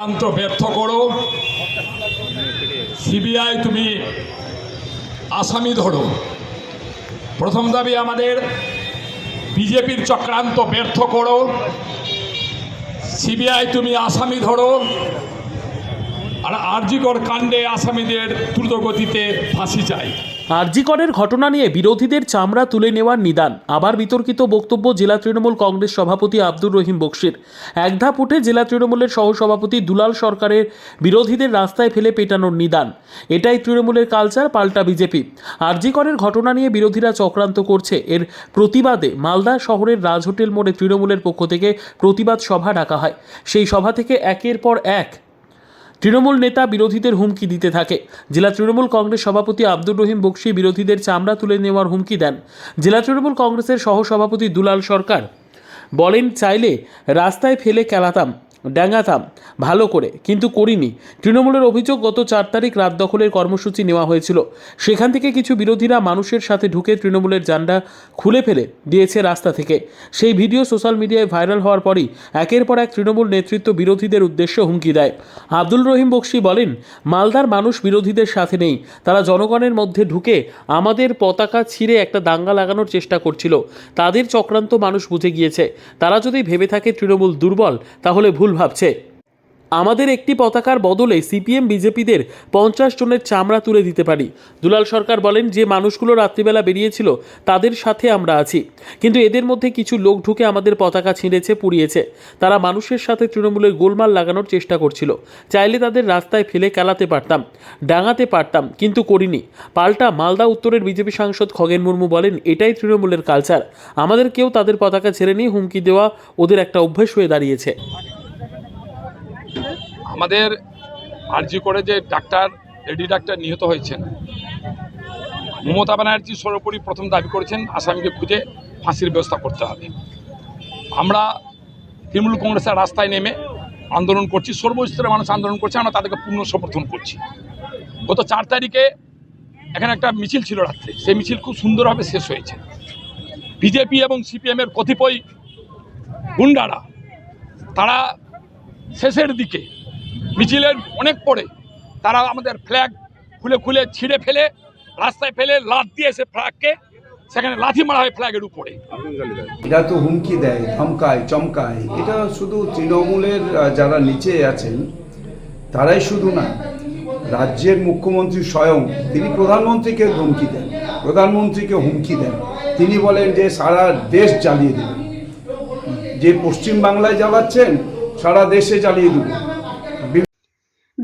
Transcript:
চক্রান্ত ব্যর্থ করো। সিবিআই তুমি আসামি ধরো। প্রথম দাবি আমাদের বিজেপির চক্রান্ত ব্যর্থ করো। সিবিআই তুমি আসামি ধরো। আর আরজিকর কাণ্ডে আসামিদের দ্রুতগতিতে ফাঁসি চাই। আরজিকরের ঘটনা নিয়ে বিরোধীদের চামড়া তুলে নেওয়ার নিদান। আবার বিতর্কিত বক্তব্য জেলা তৃণমূল কংগ্রেস সভাপতি আব্দুর রহিম বক্সির। এক ধাপ উঠে জেলা তৃণমূলের সহসভাপতি দুলাল সরকারের বিরোধীদের রাস্তায় ফেলে পেটানোর নিদান। এটাই তৃণমূলের কালচার, পাল্টা বিজেপি। আরজিকরের ঘটনা নিয়ে বিরোধীরা চক্রান্ত করছে। এর প্রতিবাদে মালদা শহরের রাজ হোটেল মোড়ে তৃণমূলের পক্ষ থেকে প্রতিবাদ সভা ডাকা হয়। সেই সভা থেকে একের পর এক তৃণমূল নেতা বিরোধীদের হুমকি দিতে থাকে। জেলা তৃণমূল কংগ্রেস সভাপতি আব্দুর রহিম বক্সি বিরোধীদের চামড়া তুলে নেওয়ার হুমকি দেন। জেলা তৃণমূল কংগ্রেসের সহসভাপতি দুলাল সরকার বলেন, চাইলে রাস্তায় ফেলে খেলাতাম ড্যাঙাতাম ভালো করে, কিন্তু করিনি। তৃণমূলের অভিযোগ গত চার তারিখ রাত দখলের কর্মসূচি নেওয়া হয়েছিল। সেখান থেকে কিছু বিরোধীরা মানুষের সাথে ঢুকে তৃণমূলের জান্ডা খুলে ফেলে দিয়েছে রাস্তা থেকে। সেই ভিডিও সোশ্যাল মিডিয়ায় ভাইরাল হওয়ার পরই একের পর এক তৃণমূল নেতৃত্ব বিরোধীদের উদ্দেশ্যে হুমকি দেয়। আব্দুল রহিম বক্সি বলেন, মালদার মানুষ বিরোধীদের সাথে নেই। তারা জনগণের মধ্যে ঢুকে আমাদের পতাকা ছিঁড়ে একটা দাঙ্গা লাগানোর চেষ্টা করছিল। তাদের চক্রান্ত মানুষ বুঝে গিয়েছে। তারা যদি ভেবে থাকে তৃণমূল দুর্বল, তাহলে ভুল ভাবছে। আমাদের একটি পতাকার বদলে সিপিএম, বিজেপিদের পঞ্চাশ জনের চামড়া তুলে দিতে পারি। দুলাল সরকার বলেন, যে মানুষগুলো রাত্রিবেলা বেরিয়েছিল, তাদের সাথে আমরা আছি। কিন্তু এদের মধ্যে কিছু লোক ঢুকে আমাদের পতাকা ছিঁড়েছে, পুড়িয়েছে। তারা মানুষের সাথে তৃণমূলের গোলমাল লাগানোর চেষ্টা করছিল। চাইলে তাদের রাস্তায় ফেলে কেলাতে পারতাম, ডাঙাতে পারতাম, কিন্তু করিনি। পাল্টা মালদা উত্তরের বিজেপি সাংসদ খগেন মুর্মু বলেন, এটাই তৃণমূলের কালচার আমাদের কেউ তাদের পতাকা ছেড়ে নিয়ে হুমকি দেওয়া ওদের একটা অভ্যেস হয়ে দাঁড়িয়েছে। আমাদের আরজি করে যে ডাক্তার লেডি ডাক্তার নিহত হয়েছেন। মমতা ব্যানার্জি সর্বোপরি প্রথম দাবি করেছেন, আসামিকে খুঁজে ফাঁসির ব্যবস্থা করতে হবে। আমরা তৃণমূল কংগ্রেসের রাস্তায় নেমে আন্দোলন করছি, সর্বস্তরের মানুষ আন্দোলন করছে, আমরা তাদেরকে পূর্ণ সমর্থন করছি। গত চার তারিখে এখানে একটা মিছিল ছিল রাত্রে, সেই মিছিল খুব সুন্দরভাবে শেষ হয়েছে। বিজেপি এবং সিপিএমের কতিপয় গুন্ডারা, তারা শেষের দিকে মিছিলের অনেক পরে তারা আমাদের ফ্ল্যাগ খুলে খুলে ছিঁড়ে ফেলে, রাস্তায় ফেলে লাথ দিয়ে সে ফ্ল্যাগকে সেখানে লাথি মারা হয় ফ্ল্যাগের উপরে। এরা তো হুমকি দেয়, ধমকায়, চমকায়। এটা শুধু তৃণমূলের যারা নিচে আছেন, তারাই শুধু না, রাজ্যের মুখ্যমন্ত্রী স্বয়ং তিনি প্রধানমন্ত্রীকে ধমকি দেন, প্রধানমন্ত্রীকে হুমকি দেন। তিনি বলেন যে সারা দেশ জ্বালিয়ে দেবেন। যে পশ্চিম বাংলায় জ্বালাচ্ছেন, সারা দেশে জ্বালিয়ে দেবেন।